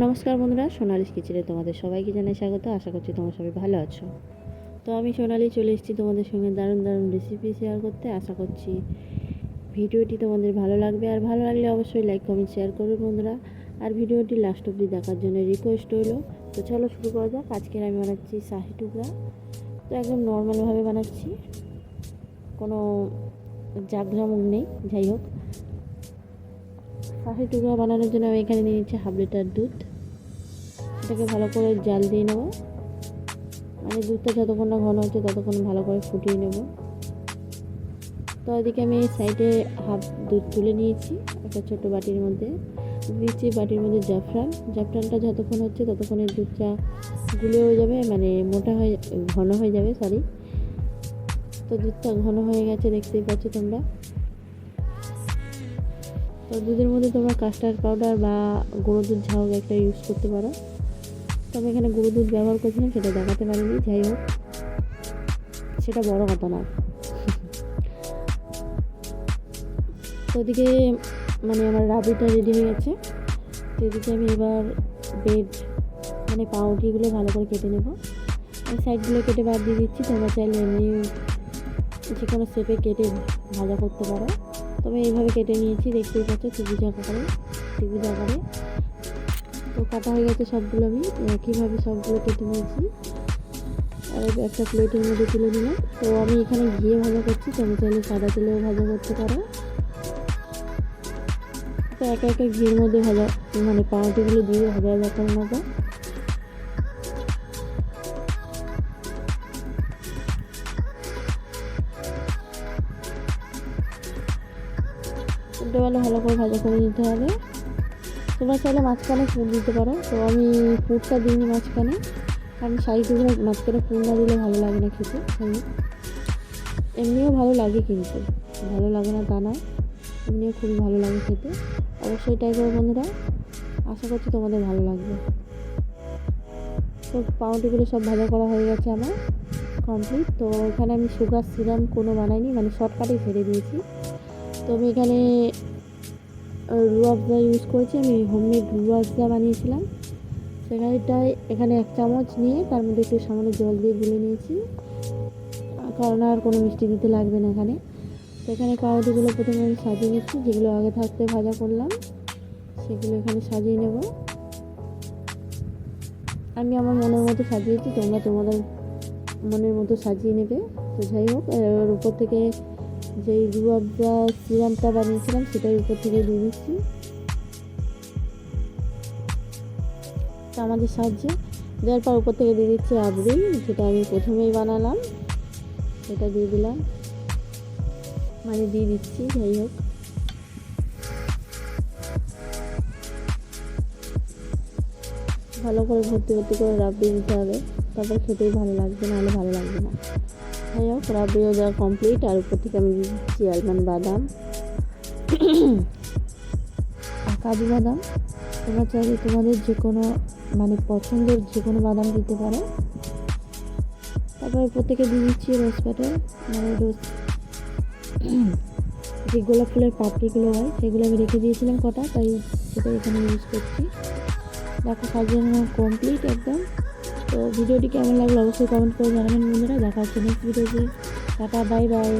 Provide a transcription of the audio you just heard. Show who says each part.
Speaker 1: নমস্কার বন্ধুরা, সোনালিস কিচেনে তোমাদের সবাইকে জানাই স্বাগত। আশা করছি তোমরা সবাই ভালো আছো। তো আমি সোনালি চলে এসেছি তোমাদের সঙ্গে দারুণ দারুণ রেসিপি শেয়ার করতে। আশা করছি ভিডিওটি তোমাদের ভালো লাগবে। আর ভালো লাগলে অবশ্যই লাইক কমেন্ট শেয়ার করবে বন্ধুরা। আর ভিডিওটি লাস্ট অবধি দেখার জন্য রিকোয়েস্ট রইল। তো চলো শুরু করা যাক। আজকের আমি বানাচ্ছি শাহি টুকরা। তো একদম নর্মালভাবে বানাচ্ছি। কোনো জাকজমক নেই, যাই হোক। শাহি টুকরা বানানোর জন্য আমি এখানে নিয়ে নিচ্ছি হাফ লিটার দুধ। এটাকে ভালো করে জাল দিয়ে নেব। মানে দুধটা যতক্ষণ না ঘন হচ্ছে ততক্ষণ ভালো করে ফুটিয়ে নেব। তো এদিকে আমি সাইডে হাফ দুধ তুলে নিয়েছি একটা ছোট বাটির মধ্যে। দিচ্ছি বাটির মধ্যে জাফরান। জাফরানটা যতক্ষণ হচ্ছে ততক্ষণে দুধটা গুলে হয়ে যাবে মানে মোটা হয়ে, ঘন হয়ে যাবে সরি তো দুধটা ঘন হয়ে গেছে, দেখতেই পাচ্ছ তোমরা। তো দুধের মধ্যে তোমরা কাস্টার্ড পাউডার বা গুঁড়ো দুধ ঝাউ একটা ইউজ করতে পারো। তো আমি এখানে গুঁড়ো দুধ ব্যবহার করছিলাম, সেটা দেখাতে পারিনি, যাই হোক। সেটা বড় কথা না। তো ওদিকে মানে আমার রাবিটা রেডি হয়ে গেছে। তো এদিকে আমি এবার বেড মানে পাউরুটিগুলো ভালো করে কেটে নেব। আমি সাইডগুলো কেটে বাদ দিয়ে দিচ্ছি, তোমরা চাইলে এমনি যে কোনো শেপে কেটে ভাজা করতে পারো। তবে এইভাবে কেটে নিয়েছি, দেখতেই পাচ্ছ ত্রিভুজ আকারে ত্রিভুজ আকারে। তো কাটা হয়ে গেছে সবগুলো আমি একইভাবে সবগুলো কেটে নিয়েছি। আর একটা প্লেটের মধ্যে তুলে নিলাম। তো আমি এখানে ঘিয়ে ভাজা করছি, তোমরা চাইলে সাদা তেলেও ভাজা করতে পারো। তো একা একা ঘিয়ের মধ্যে ভাজা মানে পাউরুটিগুলো দিয়ে ভাজা ভাজা করে নেব উল্টোবেলা ভালো করে ভাজা করে নিতে হবে। তোমরা চাইলে মাঝখানে ফুল দিতে পারো। তো আমি ফুটটা দিইনি মাঝখানে। কারণ সাইডগুলো মাঝখানে ফুল না দিলে ভালো লাগে না খেতে। এমনিও ভালো লাগে কিন্তু। ভালো লাগে না তা নয়। এমনিও খুবই ভালো লাগে খেতে। অবশ্যই ট্রাই করো বন্ধুরা। আশা করছি তোমাদের ভালো লাগবে। তো পাউরুটিগুলো সব ভাজা করা হয়ে গেছে আমার। কমপ্লিট তো এখানে আমি সুগার সিরাম কোনো বানাইনি। মানে শর্টকাটেই ছেড়ে দিয়েছি। তো আমি এখানে রুয়াবজা ইউজ করেছি, আমি হোমমেড রুয়াবজা বানিয়েছিলাম, সেখানেটায় এখানে এক চামচ নিয়ে তার মধ্যে একটু সামান্য জল দিয়ে গুলে নিয়েছি। কারণ আর কোনো মিষ্টি দিতে লাগবে না এখানে। তো এখানে পাউরুটিগুলো প্রথমে আমি সাজিয়ে নিচ্ছি, যেগুলো আগে থাকতে ভাজা করলাম, সেগুলো এখানে সাজিয়ে নেব। আমি আমার মনের মতো সাজিয়েছি, তোমরা তোমাদের মনের মতো সাজিয়ে নেবে। তো যাই হোক, এর উপর থেকে যেই রুয়াবজা সিরামটা বানিয়েছিলাম, সেটাই উপর থেকে দিয়ে দিচ্ছি। আমাদের সাহায্যে দেওয়ার পর উপর থেকে দিয়ে দিচ্ছি আবরি যেটা আমি প্রথমেই বানালাম। সেটা দিয়ে দিলাম। মানে দিয়ে দিচ্ছি, যাই হোক। ভালো করে ভর্তি ভর্তি করে রাবড়ি দিতে হবে। তারপর খেতেই ভালো লাগবে, নাহলে ভালো লাগবে না। যাই হোক রাবড়িও দেওয়া কমপ্লিট আর উপর থেকে আমি দিচ্ছি আলমন্ড বাদাম। কাজু বাদাম। তোমরা চাইলে তোমাদের যে কোনো মানে পছন্দের যে কোনো বাদাম দিতে পারো। তারপর উপর থেকে দিয়ে দিচ্ছি রোজ প্যাটার মানে রোজ যে গোলাপ ফুলের পাপড়িগুলো হয়, সেগুলো আমি রেখে দিয়েছিলাম কটা, তাই সেটা এখানে ইউজ করছি। দেখো, সাজানো কমপ্লিট একদম। তো ভিডিওটি কেমন লাগল অবশ্যই কমেন্ট করে জানাবেন বন্ধুরা। দেখা হচ্ছে নেক্সট ভিডিওতে টাটা বাই বাই